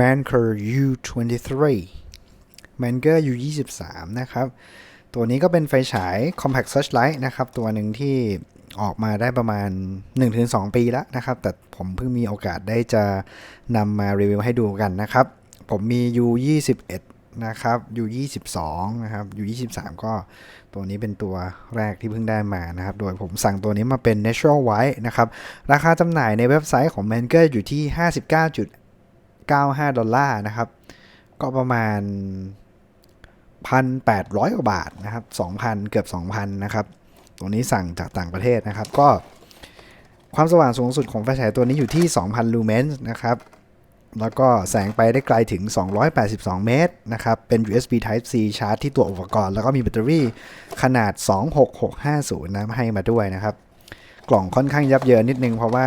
m a n c e r U23 m a n c e r U23 นะครับ ตัวนี้ก็เป็นไฟฉาย Compact Searchlight นะครับ ตัวหนึ่งที่ออกมาได้ประมาณ 1-2 ปีแล้วนะครับ แต่ผมเพิ่งมีโอกาสได้จะนำมารีวิวให้ดูกันนะครับ ผมมี U21 นะครับ U22 นะครับ U23 ก็ตัวนี้เป็นตัวแรกที่เพิ่งได้มานะครับ โดยผมสั่งตัวนี้มาเป็น Natural White นะครับ ราคาจำหน่ายในเว็บไซต์ของ m a n g e r อยู่ที่ 95 ดอลลาร์นะครับ ก็ประมาณ 1,800 กว่าบาทนะครับ 2,000 เกือบ 2,000 นะครับ ตัวนี้สั่งจากต่างประเทศนะครับ ก็ความสว่างสูงสุดของไฟฉายตัวนี้อยู่ที่ 2,000 ลูเมนส์นะครับ แล้วก็แสงไปได้ไกลถึง 282 เมตรนะครับ เป็น USB Type C ชาร์จที่ตัวอุปกรณ์ แล้วก็มีแบตเตอรี่ขนาด 26650นะให้มาด้วยนะครับ กล่องค่อนข้างยับเยินนิดนึงเพราะว่า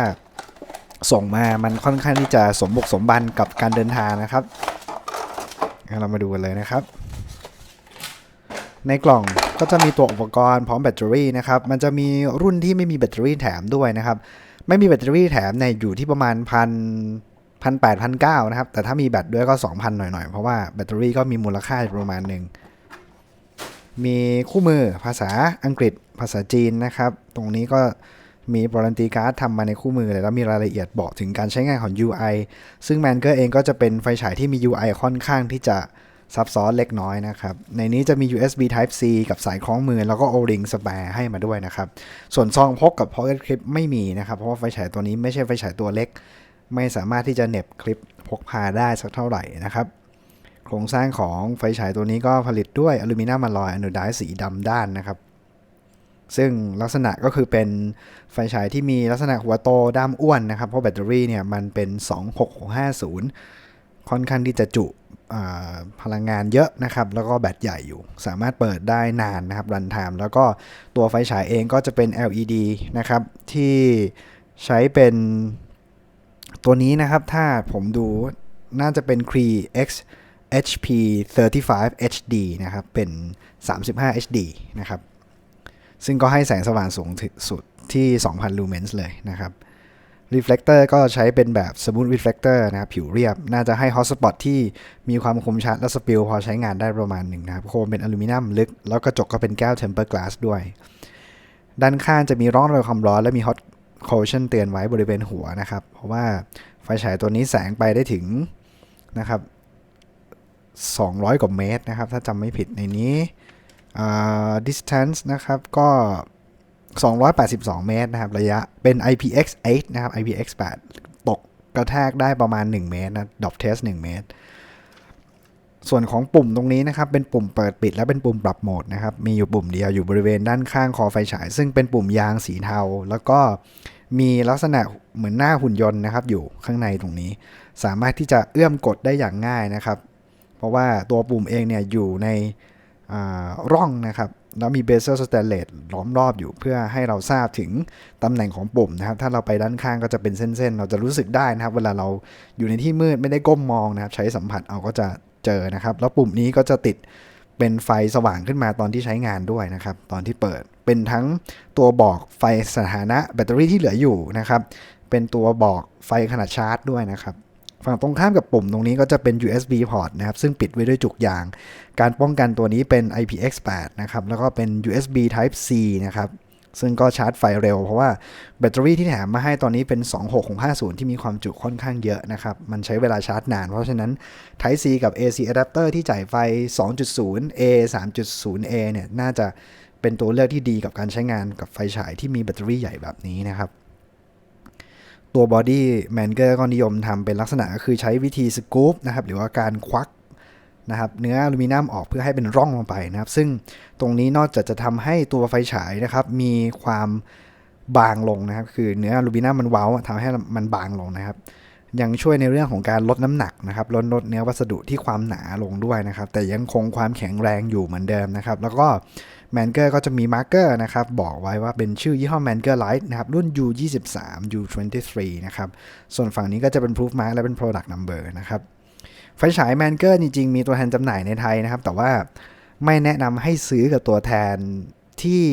ส่งมามันค่อนข้างที่จะสมบุกสมบันกับการเดินทางนะครับ เรามาดูกันเลยนะครับ ในกล่องก็จะมีตัวอุปกรณ์พร้อมแบตเตอรี่นะครับ มันจะมีรุ่นที่ไม่มีแบตเตอรี่แถมด้วยนะครับ ไม่มีแบตเตอรี่แถมเนี่ยอยู่ที่ประมาณพันพันแปดพันเก้านะครับ แต่ถ้ามีแบตด้วยก็2,000หน่อยๆ เพราะว่าแบตเตอรี่ก็มีมูลค่าประมาณหนึ่ง มีคู่มือภาษาอังกฤษภาษาจีนนะครับ ตรงนี้ก็ มีบรันตีการ์ดทำมาในคู่มือเลยแล้วมีรายละเอียดบอกถึงการใช้งานของ UI ซึ่งแมนเกอร์เองก็จะเป็นไฟฉายที่มี UI ค่อนข้างที่จะซับซ้อนเล็กน้อยนะครับ ในนี้จะมี USB Type C กับสายคล้องมือ แล้วก็ O-ring spare ให้มาด้วยนะครับ ส่วนซองพกกับ Pocket Clip ไม่มีนะครับ เพราะว่าไฟฉายตัวนี้ไม่ใช่ไฟฉายตัวเล็ก ไม่สามารถที่จะเน็บคลิปพกพาได้สักเท่าไหร่นะครับ โครงสร้างของไฟฉายตัวนี้ก็ผลิตด้วยอลูมิเนียมอลลอยอะโนไดสีดำด้านนะครับ ซึ่งลักษณะก็คือเป็นไฟฉายที่มีลักษณะหัวโตด้ามอ้วนนะครับ เพราะแบตเตอรี่เนี่ยมันเป็น 26650 ค่อนข้างที่จะจุพลังงานเยอะนะครับ แล้วก็แบตใหญ่อยู่ สามารถเปิดได้นานนะครับรันไทม์แล้วก็ตัวไฟฉายเองก็จะเป็น LED นะครับ ที่ใช้เป็นตัวนี้นะครับ ถ้าผมดูน่าจะเป็น Cree X HP 35 HD นะครับ เป็น 35 HD นะครับ ซึ่งก็ให้แสงสว่างสูงสุดที่ 2,000 ลูเมนส์เลยนะครับ Reflector ก็ใช้เป็นแบบ Smooth Reflector นะครับผิวเรียบ น่าจะให้ Hotspot ที่มีความคมชัดและสปิลพอใช้งานได้ประมาณหนึ่งนะครับ โคมเป็นอลูมิเนียมลึก แล้วกระจกก็เป็นแก้ว Temper Glass ด้วย ด้านข้างจะมีร่องรอยความร้อนและมี Hot Corrosion เตือนไว้บริเวณหัวนะครับ เพราะว่าไฟฉายตัวนี้แสงไปได้ถึงนะครับ 200 กว่าเมตรนะครับ ถ้าจำไม่ผิดในนี้ distance นะครับ ก็ 282 เมตรนะครับ ระยะเป็น IPX8 นะครับ IPX8 ตกกระแทกได้ประมาณ 1 เมตรนะดอปเทส 1 เมตร ส่วนของปุ่มตรงนี้นะครับ เป็นปุ่มเปิดปิดและเป็นปุ่มปรับโหมดนะครับ มีอยู่ปุ่มเดียวอยู่บริเวณด้านข้างคอไฟฉาย ซึ่งเป็นปุ่มยางสีเทา แล้วก็มีลักษณะเหมือนหน้าหุ่นยนต์นะครับ อยู่ข้างในตรงนี้ สามารถที่จะเอื้อมกดได้อย่างง่ายนะครับ เพราะว่าตัวปุ่มเองเนี่ยอยู่ใน ร่องนะครับแล้วมีเบเซอร์สแตนเลสล้อมรอบอยู่เพื่อให้เราทราบถึงตำแหน่งของปุ่มนะครับ ถ้าเราไปด้านข้างก็จะเป็นเส้นๆ เราจะรู้สึกได้นะครับ เวลาเราอยู่ในที่มืดไม่ได้ก้มมองนะครับ ใช้สัมผัสเอาก็จะเจอนะครับ แล้วปุ่มนี้ก็จะติดเป็นไฟสว่างขึ้นมาตอนที่ใช้งานด้วยนะครับ ตอนที่เปิดเป็นทั้งตัวบอกไฟสถานะแบตเตอรี่ที่เหลืออยู่นะครับ เป็นตัวบอกไฟขนาดชาร์จด้วยนะครับ ฝั่งตรงข้ามกับปุ่มตรงนี้ก็จะเป็น USB port นะครับ ซึ่งปิดไว้ด้วยจุกยาง การป้องกันตัวนี้เป็น IPX8 นะครับ แล้วก็เป็น USB Type C นะครับ ซึ่งก็ชาร์จไฟเร็ว เพราะว่าแบตเตอรี่ที่แถมมาให้ตอนนี้เป็น 26650 ที่มีความจุค่อนข้างเยอะนะครับ มันใช้เวลาชาร์จนาน เพราะฉะนั้น Type C กับ AC adapter ที่จ่ายไฟ 2.0 A 3.0 A เนี่ย น่าจะเป็นตัวเลือกที่ดีกับการใช้งานกับไฟฉายที่มีแบตเตอรี่ใหญ่แบบนี้นะครับ ตัวบอดี้แมนเกอร์ก็นิยมทำเป็นลักษณะก็คือใช้วิธีสกู๊ปนะครับหรือว่าการควักนะครับเนื้ออลูมิเนียมออกเพื่อให้เป็นร่องลงไปนะครับ ซึ่งตรงนี้นอกจากจะทำให้ตัวไฟฉายนะครับ มีความบางลงนะครับ คือเนื้ออลูมิเนียมมันเว้าทำให้มันบางลงนะครับ ยังช่วยในเรื่องของการลดน้ำหนักนะครับลดลดเนื้อวัสดุที่ความหนาลงด้วยนะครับ แต่ยังคงความแข็งแรงอยู่เหมือนเดิมนะครับ แล้วก็แมนเกอร์ก็จะมีมาร์กเกอร์นะครับ บอกไว้ว่าเป็นชื่อยี่ห้อแมนเกอร์ไลท์นะครับ รุ่น U23 U23 นะครับ ส่วนฝั่งนี้ก็จะเป็น proof mark และเป็น product number นะครับ ไฟฉายแมนเกอร์จริง ๆ มีตัวแทนจำหน่ายในไทยนะครับ แต่ว่าไม่แนะนำให้ซื้อกับตัวแทนที่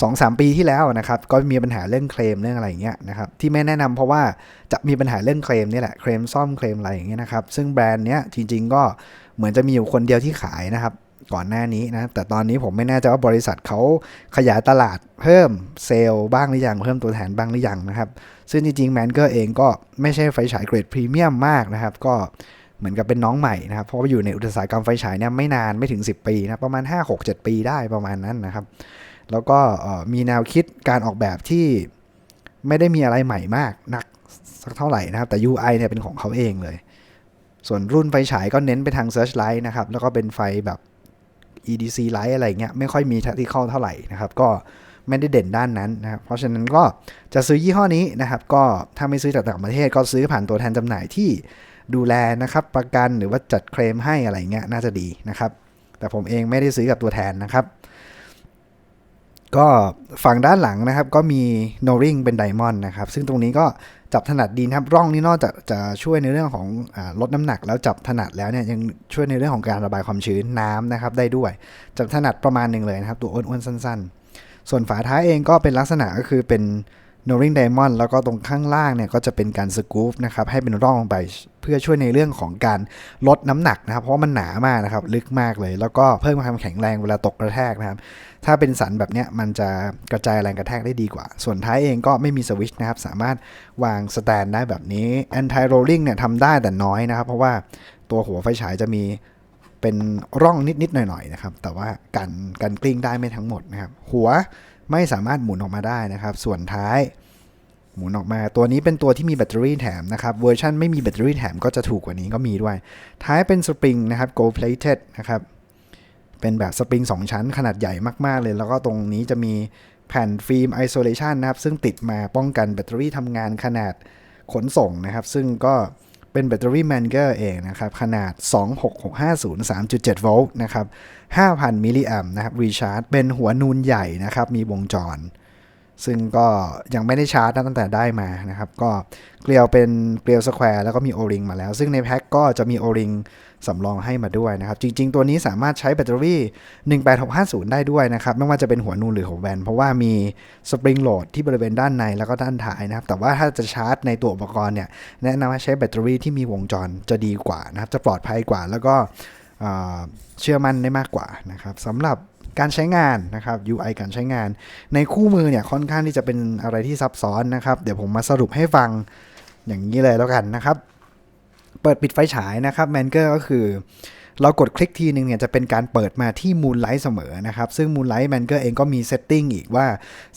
สองสามปีที่แล้วนะครับก็มีปัญหาเรื่องเคลมเรื่องอะไรอย่างเงี้ยนะครับที่ไม่แนะนำเพราะว่าจะมีปัญหาเรื่องเคลมนี่แหละเคลมซ่อมเคลมอะไรอย่างเงี้ยนะครับซึ่งแบรนด์เนี้ยจริงๆก็เหมือนจะมีอยู่คนเดียวที่ขายนะครับก่อนหน้านี้นะแต่ตอนนี้ผมไม่แน่ใจว่าบริษัทเขาขยายตลาดเพิ่มเซลล์บ้างหรือยังเพิ่มตัวแทนบ้างหรือยังนะครับซึ่งจริงๆแมนเกอร์เองก็ไม่ใช่ไฟฉายเกรดพรีเมียมมากนะครับก็เหมือนกับเป็นน้องใหม่นะครับเพราะว่าอยู่ในอุตสาหกรรมไฟฉายเนี่ยไม่นานไม่ถึง 10 ปีนะประมาณ 5-6-7 ปีได้ประมาณนั้นนะครับ แล้วก็มีแนวคิดการออกแบบที่ไม่ได้มีอะไรใหม่มากนักสักเท่าไหร่นะครับ แต่ UI เนี่ยเป็นของเขาเองเลย ส่วนรุ่นไฟฉายก็เน้นไปทาง Search Light นะครับ แล้วก็เป็นไฟแบบ EDC Light อะไรเงี้ยไม่ค่อยมี Tactical เท่าไหร่นะครับ ก็ไม่ได้เด่นด้านนั้นนะครับ เพราะฉะนั้นก็จะซื้อยี่ห้อนี้นะครับ ก็ถ้าไม่ซื้อจากต่างประเทศก็ซื้อผ่านตัวแทนจำหน่ายที่ดูแลนะครับ ประกันหรือว่าจัดเคลมให้อะไรเงี้ยน่าจะดีนะครับ แต่ผมเองไม่ได้ซื้อกับตัวแทนนะครับ ก็ฝั่งด้านหลังนะครับ ก็มีโนริงเป็นไดมอนด์นะครับ ซึ่งตรงนี้ก็จับถนัดดีนะครับ ร่องนี้นอกจากจะช่วยในเรื่องของอลดน้ำหนักแล้วจับถนัดแล้วเนี่ยยังช่วยในเรื่องของการระบายความชื้นน้ำนะครับ ได้ด้วย จับถนัดประมาณหนึ่งเลยนะครับ ตัวอ้วนๆสั้น ๆ ส่วนฝาท้ายเองก็เป็นลักษณะก็คือเป็น n o r i n g Diamond แล้วก็ตรงข้างล่างเนี่ยก็จะเป็นการสกู๊ปนะครับให้เป็นร่องลงไปเพื่อช่วยในเรื่องของการลดน้ำหนักนะครับ เพราะมันหนามากนะครับ ลึกมากเลย แล้วก็เพิ่มความแข็งแรงเวลาตกกระแทกนะครับ ถ้าเป็นสันแบบเนี้ยมันจะกระจายแรงกระแทกได้ดีกว่า ส่วนท้ายเองก็ไม่มีสวิชนะครับ สามารถวางสแตนได้แบบนี้ anti rolling เนี่ยทำได้แต่น้อยนะครับ เพราะว่าตัวหัวไฟฉายจะมีเป็นร่องนิดๆหน่อยๆนะครับ แต่ว่ากันกันกลิ้งได้ไม่ทั้งหมดนะครับ หัวไม่สามารถหมุนออกมาได้นะครับ ส่วนท้าย หมุนออกมา ตัวนี้เป็นตัวที่มีแบตเตอรี่แถมนะครับ เวอร์ชันไม่มีแบตเตอรี่แถมก็จะถูกกว่านี้ก็มีด้วย ท้ายเป็นสปริงนะครับ gold plated นะครับ เป็นแบบสปริง 2 ชั้นขนาดใหญ่มากๆเลย แล้วก็ตรงนี้จะมีแผ่นฟิล์มไอโซเลชันนะครับ ซึ่งติดมาป้องกันแบตเตอรี่ทำงานขนาดขนส่งนะครับ ซึ่งก็เป็นแบตเตอรี่แมนเกอร์เองนะครับ ขนาด 26650 3.7 โวลต์นะครับ 5,000 มิลลิแอมนะครับรีชาร์จเป็นหัวนูนใหญ่นะครับ มีวงจร ซึ่งก็ยังไม่ได้ชาร์จตั้งแต่ได้มานะครับ ก็เกลียวเป็นเกลียวสแควร์แล้วก็มีโอริงมาแล้ว ซึ่งในแพ็คก็จะมีโอริงสำรองให้มาด้วยนะครับ จริง ๆ ตัวนี้สามารถใช้แบตเตอรี่ 18650 ได้ด้วยนะครับ ไม่ว่าจะเป็นหัวนูนหรือหัวแบนเพราะว่ามีสปริงโหลดที่บริเวณด้านในแล้วก็ด้านท้ายนะครับ แต่ว่าถ้าจะชาร์จในตัวอุปกรณ์เนี่ยแนะนำให้ใช้แบตเตอรี่ที่มีวงจรจะดีกว่านะครับ จะปลอดภัยกว่าแล้วก็เชื่อมั่นได้มากกว่านะครับสำหรับ การใช้งานนะครับ UI การใช้งาน ในคู่มือเนี่ยค่อนข้างที่จะเป็นอะไรที่ซับซ้อนนะครับ เดี๋ยวผมมาสรุปให้ฟังอย่างนี้เลยแล้วกันนะครับ เปิดปิดไฟฉายนะครับแมนเกอร์ก็คือเรากดคลิกทีนึงเนี่ยจะเป็นการเปิดมาที่มูนไลท์เสมอนะครับ ซึ่งมูนไลท์แมนเกอร์เองก็มีเซตติ้งอีกว่า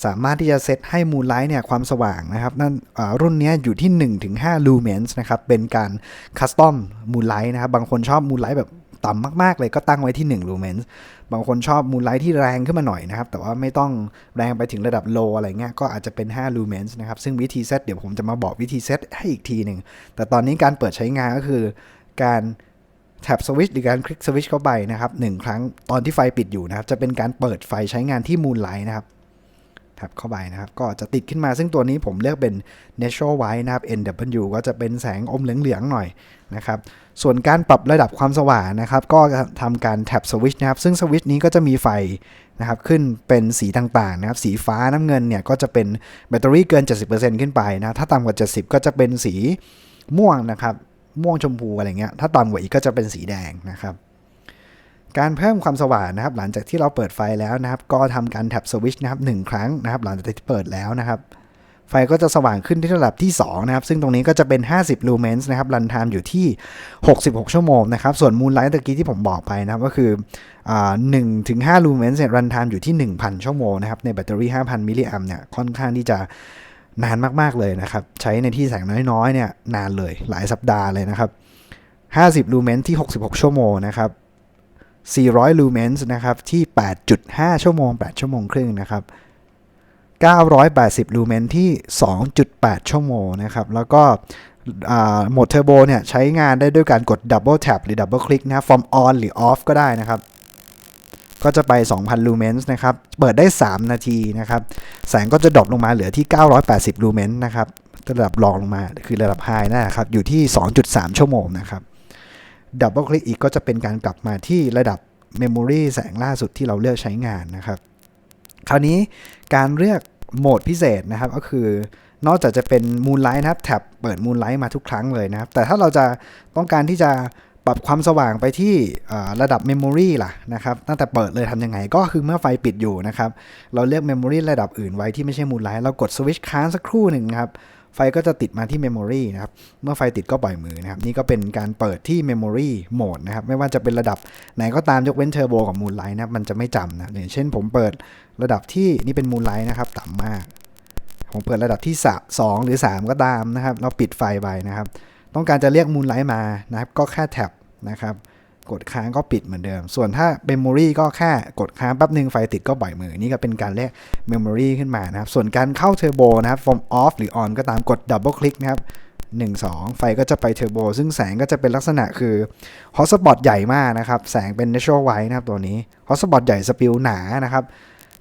สามารถที่จะเซตให้มูนไลท์เนี่ยความสว่างนะครับนั่นรุ่นนี้อยู่ที่ 1-5ลูเมนส์นะครับ เป็นการคัสตอมมูนไลท์นะครับ บางคนชอบมูนไลท์แบบ ต่ำมากๆเลยก็ตั้งไว้ที่1ลูเมนส์บางคนชอบมูนไลท์ที่แรงขึ้นมาหน่อยนะครับ แต่ว่าไม่ต้องแรงไปถึงระดับโลอะไรเงี้ยก็อาจจะเป็น5ลูเมนส์นะครับ ซึ่งวิธีเซตเดี๋ยวผมจะมาบอกวิธีเซตให้อีกทีหนึ่งแต่ตอนนี้การเปิดใช้งานก็คือการแท็บสวิตช์หรือการคลิกสวิตช์เข้าไปนะครับหนึ่งครั้งตอนที่ไฟปิดอยู่นะครับ จะเป็นการเปิดไฟใช้งานที่มูนไลท์นะครับ แท็บเข้าไปนะครับ ก็จะติดขึ้นมาซึ่งตัวนี้ผมเลือกเป็น Natural White นะครับ NW ก็จะเป็นแสงอมเหลืองๆหน่อยนะครับ ส่วนการปรับระดับความสว่างนะครับ ก็ทำการแท็บสวิตช์นะครับ ซึ่งสวิตช์นี้ก็จะมีไฟนะครับขึ้นเป็นสีต่างๆนะครับ สีฟ้าน้ำเงินเนี่ยก็จะเป็นแบตเตอรี่เกิน 70%ขึ้นไปนะถ้าต่ำกว่า 70 ก็จะเป็นสีม่วงนะครับ ม่วงชมพูอะไรเงี้ย ถ้าต่ำกว่าอีกก็จะเป็นสีแดงนะครับ การเพิ่มความสว่างนะครับ หลังจากที่เราเปิดไฟแล้วนะครับ ก็ทำการแท็บสวิชนะครับหครั้งนะครับ หลังจากที่เปิดแล้วนะครับ ไฟก็จะสว่างขึ้นที่ระดับที่ 2 นะครับ ซึ่งตรงนี้ก็จะเป็น 50 ลูเมนส์นะครับรันไทม์อยู่ที่ 66 ชั่วโมงนะครับ ส่วนมูนไลท์ตะกี้ที่ผมบอกไปนะครับ ก็คือหนึ่งถึงห้าลูเมนส์เนี่ยรันไทม์อยู่ที่ 1,000 ชั่วโมงนะครับในแบตเตอรี่ 5,000 มิลลิแอมเนี่ยค่อนข้างที่จะนานมากๆเลยนะครับ ใช้ในที่แสงน้อยๆเนี่ยนานเลยหลายสัปดาห์เลยนะครับ50 ลูเมนส์ที่ 66 ชั่วโมงนะครับ 400 ลูเมนส์นะครับที่ 8.5 ชั่วโมง 8 ชั่วโมงครึ่งนะครับ 980 ลูเมนที่ 2.8 ชั่วโมงนะครับ แล้วก็โหมดเทอร์โบเนี่ยใช้งานได้ด้วยการกด Double Tap หรือ Double Click นะ from on หรือ off ก็ได้นะครับ ก็จะไป 2,000 ลูเมนส์นะครับ เปิดได้ 3 นาทีนะครับ แสงก็จะดรอปลงมาเหลือที่ 980 ลูเมนส์นะครับ ระดับรองลงมาคือระดับไฮนะครับ อยู่ที่ 2.3 ชั่วโมงนะครับ Double Click อีกก็จะเป็นการกลับมาที่ระดับเมมโมรีแสงล่าสุดที่เราเลือกใช้งานนะครับ คราวนี้การเลือกโหมดพิเศษนะครับก็คือนอกจากจะเป็น Moonlight นะครับแท็บเปิด Moonlight มาทุกครั้งเลยนะครับ แต่ถ้าเราจะต้องการที่จะปรับความสว่างไปที่ระดับ Memory ล่ะนะครับตั้งแต่เปิดเลยทำยังไง ก็คือเมื่อไฟปิดอยู่นะครับ เราเลือก Memory ระดับอื่นไว้ที่ไม่ใช่ Moonlight เรากดสวิตช์ค้างสักครู่หนึ่งครับ ไฟก็จะติดมาที่ Memory นะครับ เมื่อไฟติดก็ปล่อยมือนะครับ นี่ก็เป็นการเปิดที่ Memory Mode นะครับ ไม่ว่าจะเป็นระดับไหนก็ตามยกเว้น Turbo กับ Moonlight นะ มันจะไม่จำนะ อย่างเช่นผมเปิดระดับที่นี่เป็น Moonlight นะครับ ต่ำมาก ผมเปิดระดับที่2หรือ 3 ก็ตามนะครับ เราปิดไฟไปนะครับ ต้องการจะเรียก Moonlight มานะครับ ก็แค่แท็บนะครับ กดค้างก็ปิดเหมือนเดิม ส่วนถ้า Memory ก็แค่กดค้างแป๊บหนึ่งไฟติดก็ปล่อยมือ นี่ก็เป็นการเรียก Memory ขึ้นมานะครับ ส่วนการเข้า Turbo นะครับ from off หรือ on ก็ตามกด Double click นะครับ1 2 ไฟก็จะไป Turbo ซึ่งแสงก็จะเป็นลักษณะคือ Hotspot ใหญ่มากนะครับ แสงเป็น Natural White นะครับตัวนี้ Hotspot ใหญ่สปิลหนานะครับ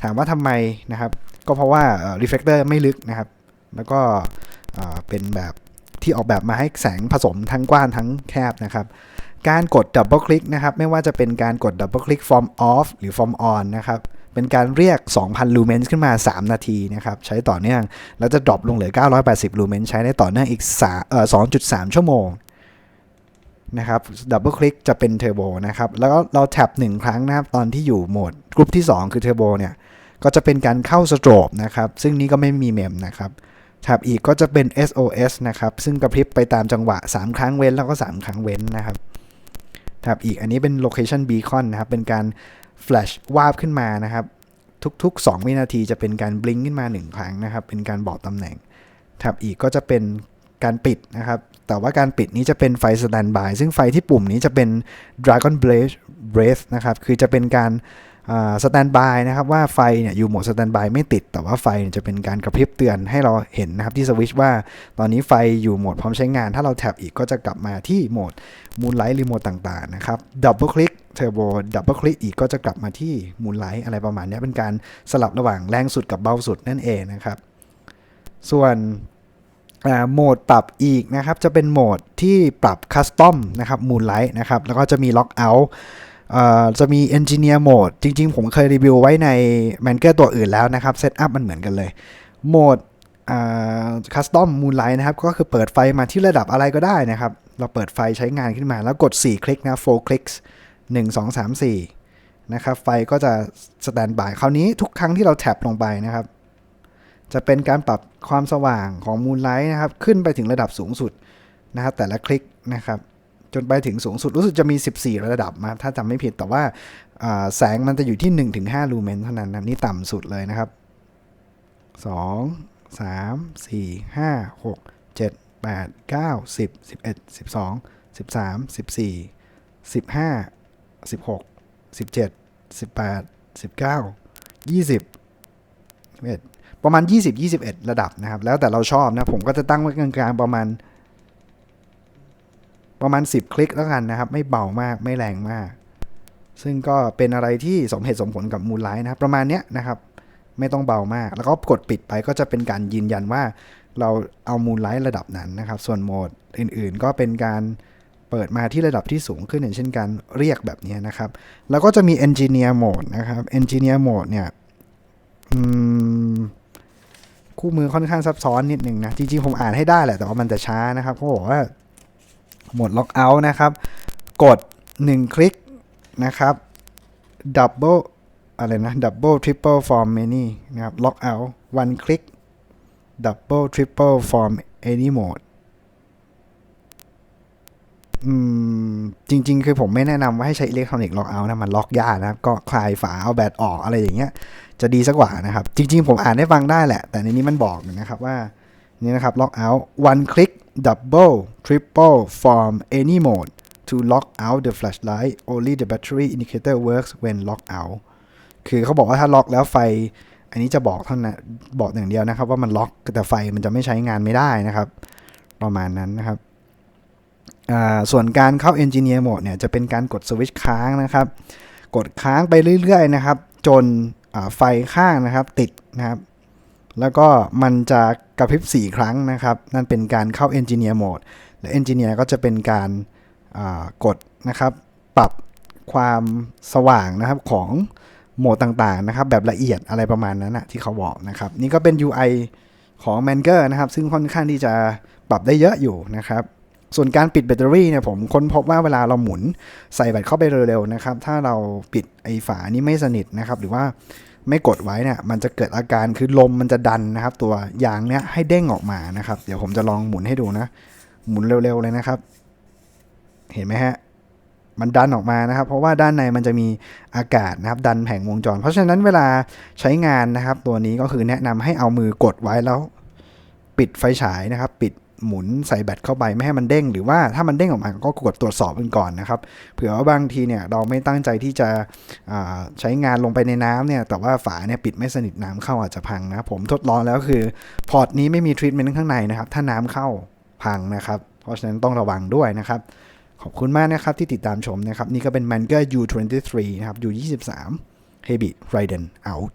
ถามว่าทำไมนะครับ ก็เพราะว่า Reflector ไม่ลึกนะครับ แล้วก็เป็นแบบที่ออกแบบมาให้แสงผสมทั้งกว้างทั้งแคบนะครับ การกดดับเบิลคลิกนะครับไม่ว่าจะเป็นการกดดับเบิลคลิก from off หรือ from on นะครับเป็นการเรียก 2,000 ลูเมนขึ้นมา 3 นาทีนะครับใช้ต่อเนื่อง แล้วจะดรอปลงเหลือ 980 ลูเมนใช้ได้ต่อเนื่องอีก2.3 ชั่วโมงนะครับดับเบิลคลิกจะเป็นเทอร์โบนะครับ แล้วก็เราแท็บ1 ครั้งนะครับ ตอนที่อยู่โหมดกลุ่มที่ 2 คือเทอร์โบเนี่ย ก็จะเป็นการเข้าสโตรบนะครับ ซึ่งนี้ก็ไม่มีเมมนะครับแท็บอีกก็จะเป็น SOS นะครับ ซึ่งกระพริบไปตามจังหวะ 3 ครั้งเว้นแล้วก็ 3 ครั้งเว้นนะครับ ครับอีกอันนี้เป็น location beacon นะครับ เป็นการ flash วาบขึ้นมานะครับ ทุก ๆ 2 วินาทีจะเป็นการบลิงขึ้นมา 1 ครั้งนะครับ เป็นการบอกตำแหน่งครับอีกก็จะเป็นการปิดนะครับ แต่ว่าการปิดนี้จะเป็นไฟสแตนบายซึ่งไฟที่ปุ่มนี้จะเป็น dragon breath นะครับ คือจะเป็นการ สแตนบายนะครับว่าไฟเนี่ยอยู่โหมดสแตนบายไม่ติด แต่ว่าไฟจะเป็นการกระพริบเตือนให้เราเห็นนะครับที่สวิชว่าตอนนี้ไฟอยู่โหมดพร้อมใช้งาน ถ้าเราแท็บอีกก็จะกลับมาที่โหมดมูนไลท์หรือโหมดต่างๆนะครับดับเบิลคลิกเทอร์โบดับเบิลคลิกอีกก็จะกลับมาที่มูนไลท์อะไรประมาณนี้เป็นการสลับระหว่างแรงสุดกับเบาสุดนั่นเองนะครับ ส่วนโหมดปรับอีกนะครับ จะเป็นโหมดที่ปรับคัสตอมนะครับมูนไลท์นะครับแล้วก็จะมีล็อกเอาท์ จะมี Engineer Mode จริง ๆ ผมเคยรีวิวไว้ใน m a n เกอร์ตัวอื่นแล้วนะครับเซตอัพมันเหมือนกันเลยโหมดคัสตอมมูนไลท์นะครับ ก็คือเปิดไฟมาที่ระดับอะไรก็ได้นะครับ เราเปิดไฟใช้งานขึ้นมาแล้วกด 4 คลิกนะ4 clicks 1 2 3 4 นะครับ ไฟก็จะสแตนบายคราวนี้ทุกครั้งที่เราแท็บลงไปนะครับ จะเป็นการปรับความสว่างของมูนไลท์นะครับ ขึ้นไปถึงระดับสูงสุดนะครับแต่ละคลิกนะครับ จนไปถึงสูงสุดรู้สึกจะมี 14 ระดับมาถ้าจำไม่ผิดแต่ว่าแสงมันจะอยู่ที่ 1-5 ลูเมนเท่านั้นนะนี่ต่ำสุดเลยนะครับ 2 3 4 5 6 7 8 9 10 11 12 13 14 15 16 17 18 19 20ประมาณ 20 21 ระดับนะครับ แล้วแต่เราชอบนะ ผมก็จะตั้งไว้กลางๆ ประมาณ ประมาณ 10 คลิกแล้วกันนะครับ ไม่เบามากไม่แรงมาก ซึ่งก็เป็นอะไรที่สมเหตุสมผลกับมูลไลท์นะครับประมาณเนี้ยนะครับ ไม่ต้องเบามาก แล้วก็กดปิดไปก็จะเป็นการยืนยันว่า เราเอามูลไลท์ระดับนั้นนะครับ ส่วนโหมดอื่นๆ ก็เป็นการเปิดมาที่ระดับที่สูงขึ้นอย่างเช่นการเรียกแบบนี้นะครับ แล้วก็จะมี Engineer Mode นะครับ Engineer Mode เนี่ยคู่มือค่อนข้างซับซ้อนนิดนึงนะ จริงๆ ผมอ่านให้ได้แหละ แต่ว่ามันจะช้านะครับเขาบอกว่า โหมดล็อกเอาท์นะครับ กด 1 คลิกนะครับ double อะไรนะ double triple form many นะครับล็อกเอาท์ one click double triple form any mode อืมจริง ๆ คือผมไม่แนะนำว่าให้ใช้อิเล็กทรอนิกส์ล็อกเอาท์นะมันล็อกยากนะครับ ก็คลายฝาเอาแบตออกอะไรอย่างเงี้ย จะดีสักกว่านะครับ จริง ๆ ผมอ่านให้ฟังได้แหละ แต่ในนี้มันบอกนะครับว่า นี่นะครับล็อกเอาท์ one click double, triple from any mode to lock out the flashlight. Only the battery indicator works when lock out. คือเขาบอกว่าถ้าล็อกแล้วไฟ อันนี้จะบอกเท่านั้นบอกอย่างเดียวนะครับ ว่ามันล็อกแต่ไฟมันจะไม่ใช้งานไม่ได้นะครับ ประมาณนั้นนะครับส่วนการเข้า Engineer Mode เนี่ยจะเป็นการกดสวิตช์ค้างนะครับ กดค้างไปเรื่อยๆนะครับ จนไฟข้างนะครับติดนะครับ แล้วก็มันจะกระพริบ 4 ครั้งนะครับ นั่นเป็นการเข้า Engineer Mode และ Engineer ก็จะเป็นการกดนะครับ ปรับความสว่างนะครับของโหมดต่างๆนะครับ แบบละเอียดอะไรประมาณนั้นนะที่เขาบอกนะครับ นี่ก็เป็น UI ของ m a n g e r นะครับ ซึ่งค่อนข้างที่จะปรับได้เยอะอยู่นะครับส่วนการปิดแบตเตอรี่เนี่ยผมค้นพบว่าเวลาเราหมุนใส่แบตเข้าไปเร็วๆนะครับ ถ้าเราปิดไอ้ฝานี้ไม่สนิทนะครับ หรือว่า ไม่กดไว้เนี่ยมันจะเกิดอาการคือลมมันจะดันนะครับ ตัวยางเนี้ยให้เด้งออกมานะครับ เดี๋ยวผมจะลองหมุนให้ดูนะ หมุนเร็วๆเลยนะครับ เห็นไหมฮะมันดันออกมานะครับ เพราะว่าด้านในมันจะมีอากาศนะครับ ดันแผงวงจร เพราะฉะนั้นเวลาใช้งานนะครับ ตัวนี้ก็คือแนะนำให้เอามือกดไว้แล้ว ปิดไฟฉายนะครับ ปิด หมุนใส่แบตเข้าไปไม่ให้มันเด้ง หรือว่าถ้ามันเด้งออกมาก็กดตรวจสอบกันก่อนนะครับ เผื่อว่าบางทีเนี่ยเราไม่ตั้งใจที่จะใช้งานลงไปในน้ำเนี่ยแต่ว่าฝาเนี่ยปิดไม่สนิทน้ำเข้าอาจจะพังนะผมทดลองแล้วคือพอร์ตนี้ไม่มีทรีทเมนต์ข้างในนะครับถ้าน้ำเข้าพังนะครับ เพราะฉะนั้นต้องระวังด้วยนะครับขอบคุณมากนะครับที่ติดตามชมนะครับ นี่ก็เป็น Manga U23 นะครับ U23 Heavy Raiden Out